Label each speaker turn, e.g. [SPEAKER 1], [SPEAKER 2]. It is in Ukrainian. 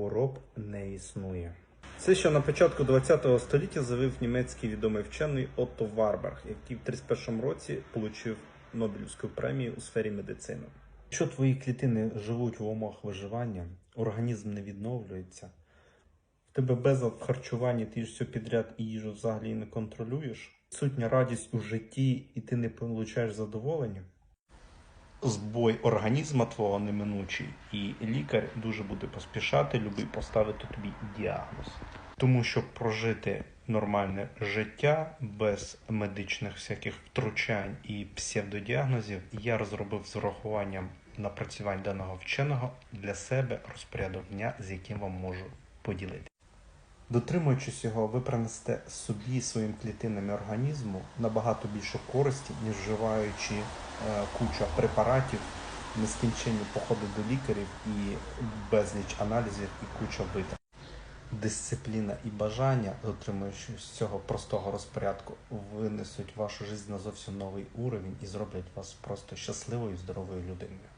[SPEAKER 1] хвороб не існує. Це ще на початку ХХ століття заявив німецький відомий вчений Отто Варберг, який в 31 році отримав Нобелівську премію у сфері медицини. Якщо твої клітини живуть в умовах виживання, організм не відновлюється, в тебе безлад в харчуванні, ти ж все підряд і їжу взагалі не контролюєш, сутня радість у житті, і ти не получаєш задоволення. Збой організма твого неминучий, і лікар дуже буде поспішати, любий поставити тобі діагноз. Тому щоб прожити нормальне життя без медичних всяких втручань і псевдодіагнозів, я розробив з урахуванням напрацювань даного вченого для себе розпорядок дня, з яким вам можу поділити. Дотримуючись його, ви принесете собі своїм клітинам і організму набагато більше користі, ніж вживаючи е, кучу препаратів, нескінченні походи до лікарів і безліч аналізів і куча витрат. Дисципліна і бажання, дотримуючись цього простого розпорядку, винесуть вашу життя на зовсім новий уровень і зроблять вас просто щасливою і здоровою людиною.